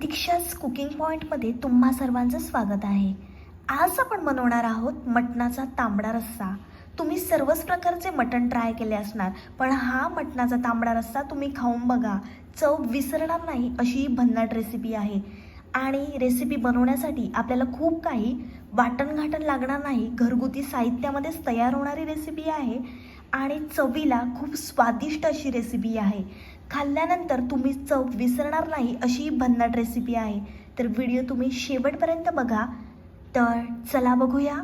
दीक्षाच cooking पॉईंटमध्ये तुम्हा सर्वांचं स्वागत आहे. आज आपण बनवणार आहोत मटणाचा तांबडा रस्सा. तुम्ही सर्वच प्रकारचे मटण ट्राय केले असणार पण हा मटणाचा तांबडा रस्सा तुम्ही खाऊन बघा. चव विसरणार नाही अशी ही भन्नाट रेसिपी आहे. आणि रेसिपी बनवण्यासाठी आपल्याला खूप काही वाटण घाटण लागणार नाही. घरगुती साहित्यामध्येच तयार होणारी रेसिपी आहे. आणि चवीला खूप स्वादिष्ट अशी रेसिपी आहे. खाल्ल्यानंतर तुम्ही चव विसरणार नाही अशी ही भन्नाट रेसिपी आहे. तर व्हिडिओ तुम्ही शेवटपर्यंत बघा. तर चला बघूया.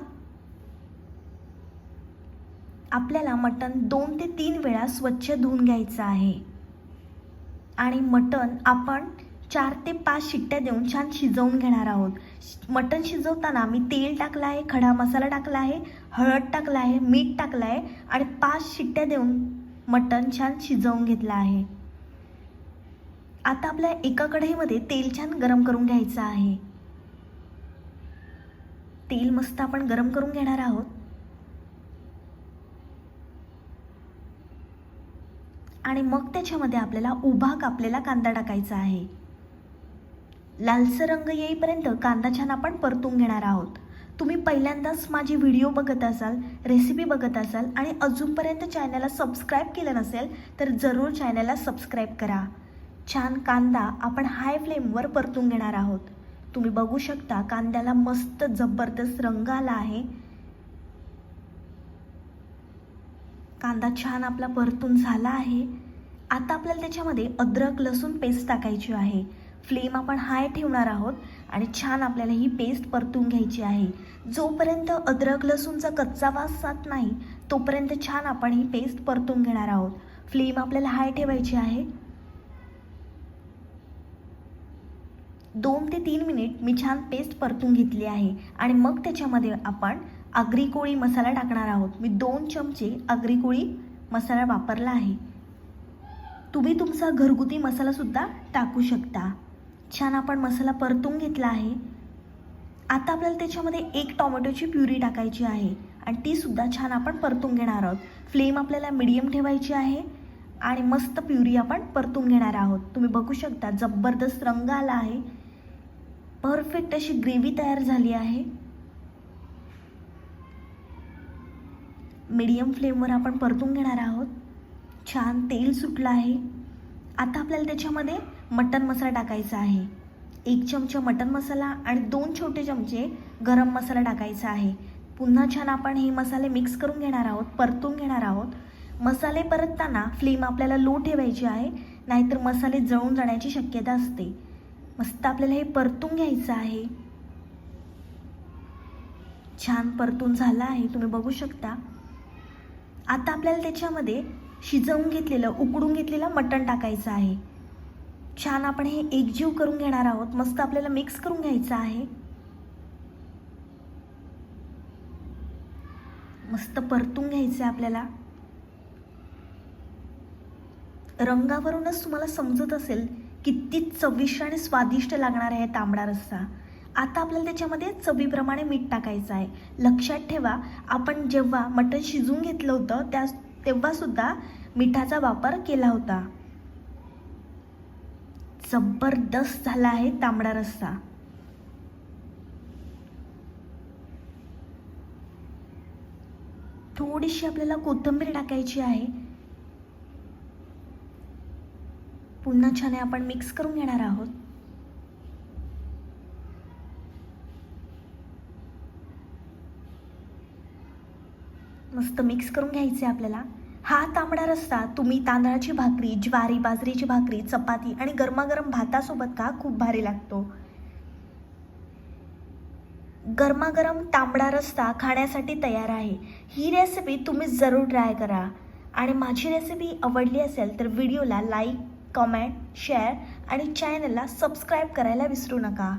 आपल्याला मटण दोन ते तीन वेळा स्वच्छ धुवून घ्यायचं आहे. आणि मटण आपण चार ते पाच शिट्ट्या देऊन छान शिजवून घेणार आहोत. मटण शिजवताना मी तेल टाकलं आहे खडा मसाला टाकला आहे हळद टाकला आहे मीठ टाकलं आहे आणि पाच शिट्ट्या देऊन मटण छान शिजवून घेतलं आहे. आता आपल्या एका कढईमध्ये तेल छान गरम करून घ्यायचं आहे. तेल मस्त आपण गरम करून घेणार आहोत. आणि मग त्याच्यामध्ये आपल्याला उभा कापलेला कांदा टाकायचा आहे. लालसर रंग येईपर्यंत कांदा छान आपण परतून घेणार आहोत. तुम्ही पहिल्यांदाच माझी व्हिडिओ बघत असाल रेसिपी बघत असाल आणि अजूनपर्यंत चॅनलला सबस्क्राईब केलं नसेल तर जरूर चॅनलला सबस्क्राईब करा. छान कांदा आपण हाय फ्लेमवर परतून घेणार आहोत. तुम्ही बघू शकता कांद्याला मस्त जबरदस्त रंग आला आहे. कांदा छान आपला परतून झाला आहे. आता आपल्याला त्याच्यामध्ये अद्रक लसूण पेस्ट टाकायची आहे. फ्लेम आपण हाय ठेवणार आहोत आणि छान आपल्याला ही पेस्ट परतून घ्यायची आहे. जोपर्यंत अद्रक लसूणचा कच्चा वास जात नाही तोपर्यंत छान आपण ही पेस्ट परतून घेणार आहोत. फ्लेम आपल्याला हाय ठेवायची आहे. दोन ते तीन मिनिट मी छान पेस्ट परतून घेतली आहे आणि मग त्याच्यामध्ये आपण आगरी कोळी मसाला टाकणार आहोत. मी दोन चमचे आगरी कोळी मसाला वापरला आहे. तुम्ही तुमचा घरगुती मसालासुद्धा टाकू शकता. छान आपण मसाला परतून घेतला आहे. आता आपल्याला त्याच्यामध्ये एक टोमॅटोची प्युरी टाकायची आहे आणि तीसुद्धा छान आपण परतून घेणार आहोत. फ्लेम आपल्याला मिडियम ठेवायची आहे आणि मस्त प्युरी आपण परतून घेणार आहोत. तुम्ही बघू शकता जबरदस्त रंग आला आहे. परफेक्ट अशी ग्रेव्ही तयार झाली आहे. मीडियम फ्लेमवर आपण परतून घेणार आहोत. छान तेल सुटलं आहे. आता आपल्याला त्याच्यामध्ये मटन मसाला टाकायचा आहे. एक चमचा मटन मसाला आणि दोन छोटे चमचे गरम मसाला टाकायचा आहे. पुन्हा छान आपण हे मसाले मिक्स करून घेणार आहोत परतून घेणार आहोत. मसाले परतताना फ्लेम आपल्याला लो ठेवायची आहे नाहीतर मसाले जळून जाण्याची शक्यता असते. मस्त आपल्याला हे परतून घ्यायचं आहे. छान परतून झालं आहे तुम्ही बघू शकता. आता आपल्याला त्याच्यामध्ये शिजवून घेतलेलं उकडून घेतलेलं मटण टाकायचं आहे. छान आपण हे एकजीव करून घेणार आहोत. मस्त आपल्याला मिक्स करून घ्यायचं आहे. मस्त परतून घ्यायचं आहे आपल्याला. रंगावरूनच तुम्हाला समजत असेल किती चविष्ट आणि स्वादिष्ट लागणार आहे तांबडा रस्सा. आता आपल्याला त्याच्यामध्ये चवीप्रमाणे मीठ टाकायचं आहे. लक्षात ठेवा आपण जेव्हा मटण शिजवून घेतलं होतं त्या तेव्हासुद्धा मिठाचा वापर केला होता. जबरदस्त झाला आहे तांबडा रस्सा. थोडीशी आपल्याला कोथिंबीर टाकायची आहे. पुन्हा छान आपण मिक्स करून घेणार आहोत. मस्त मिक्स करून घ्यायचे आपल्याला. हा तांबडा रस्सा तुम्ही तांदळाची भाकरी ज्वारी बाजरीची भाकरी चपाती आणि गरमागरम भातासोबत का खूप भारी लागतो? गरमागरम तांबडा रस्सा खाण्यासाठी तयार आहे. ही रेसिपी तुम्ही जरूर ट्राय करा. आणि माझी रेसिपी आवडली असेल तर व्हिडिओला लाईक कमेंट शेअर आणि चॅनलला सबस्क्राईब करायला विसरू नका.